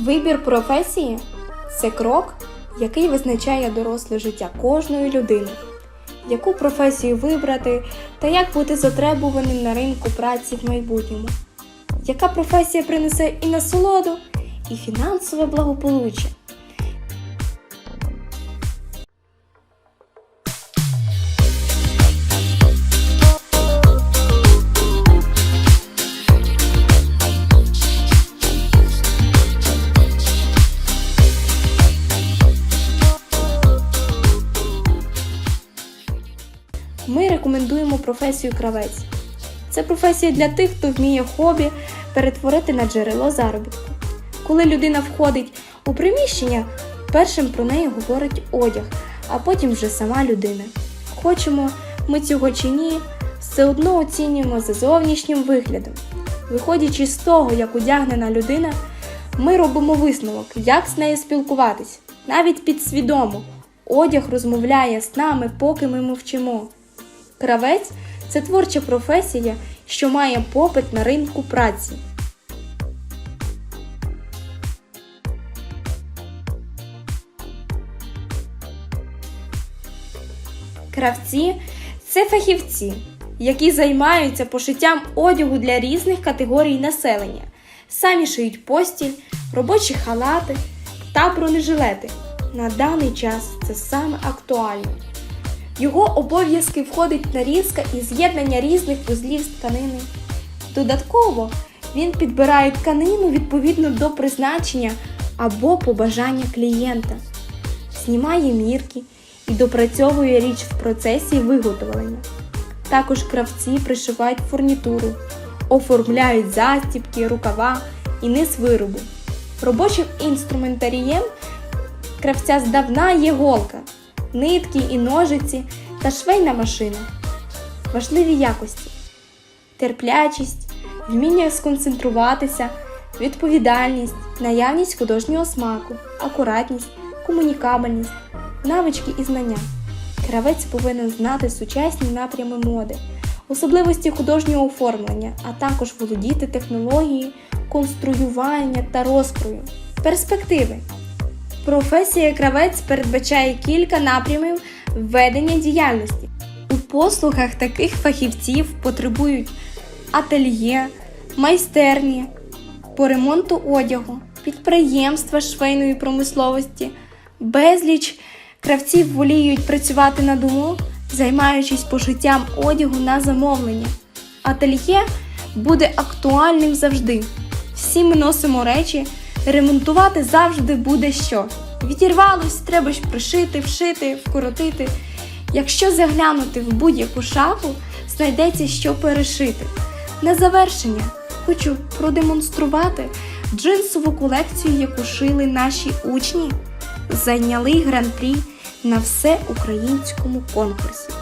Вибір професії це крок, який визначає доросле життя кожної людини. Яку професію вибрати та як бути затребуваним на ринку праці в майбутньому? Яка професія принесе і насолоду, і фінансове благополуччя? Ми рекомендуємо професію кравець. Це професія для тих, хто вміє хобі перетворити на джерело заробітку. Коли людина входить у приміщення, першим про неї говорить одяг, а потім вже сама людина. Хочемо ми цього чи ні, все одно оцінюємо за зовнішнім виглядом. Виходячи з того, як одягнена людина, ми робимо висновок, як з нею спілкуватись, навіть підсвідомо. Одяг розмовляє з нами, поки ми мовчимо. Кравець це творча професія, що має попит на ринку праці. Кравці це фахівці, які займаються пошиттям одягу для різних категорій населення. Самі шиють постіль, робочі халати та бронежилети. На даний час це саме актуально. Його обов'язки входить нарізка і з'єднання різних вузлів з тканини. Додатково він підбирає тканину відповідно до призначення або побажання клієнта, знімає мірки і допрацьовує річ в процесі виготовлення. Також кравці пришивають фурнітуру, оформляють застібки, рукава і низ виробу. Робочим інструментарієм кравця здавна є голка, нитки і ножиці та швейна машина. Важливі якості: терплячість, вміння сконцентруватися, відповідальність, наявність художнього смаку, акуратність, комунікабельність, навички і знання. Кравець повинен знати сучасні напрями моди, особливості художнього оформлення, а також володіти технологією конструювання та розкрою. Перспективи. Професія кравець передбачає кілька напрямів ведення діяльності. У послугах таких фахівців потребують ательє, майстерні, по ремонту одягу, підприємства швейної промисловості. Безліч кравців воліють працювати на дому, займаючись пошиттям одягу на замовлення. Ательє буде актуальним завжди. Всі ми носимо речі, ремонтувати завжди буде що. Відірвалось, треба ж пришити, вшити, вкоротити. Якщо заглянути в будь-яку шафу, знайдеться що перешити. На завершення хочу продемонструвати джинсову колекцію, яку шили наші учні, зайняли гран-прі на всеукраїнському конкурсі.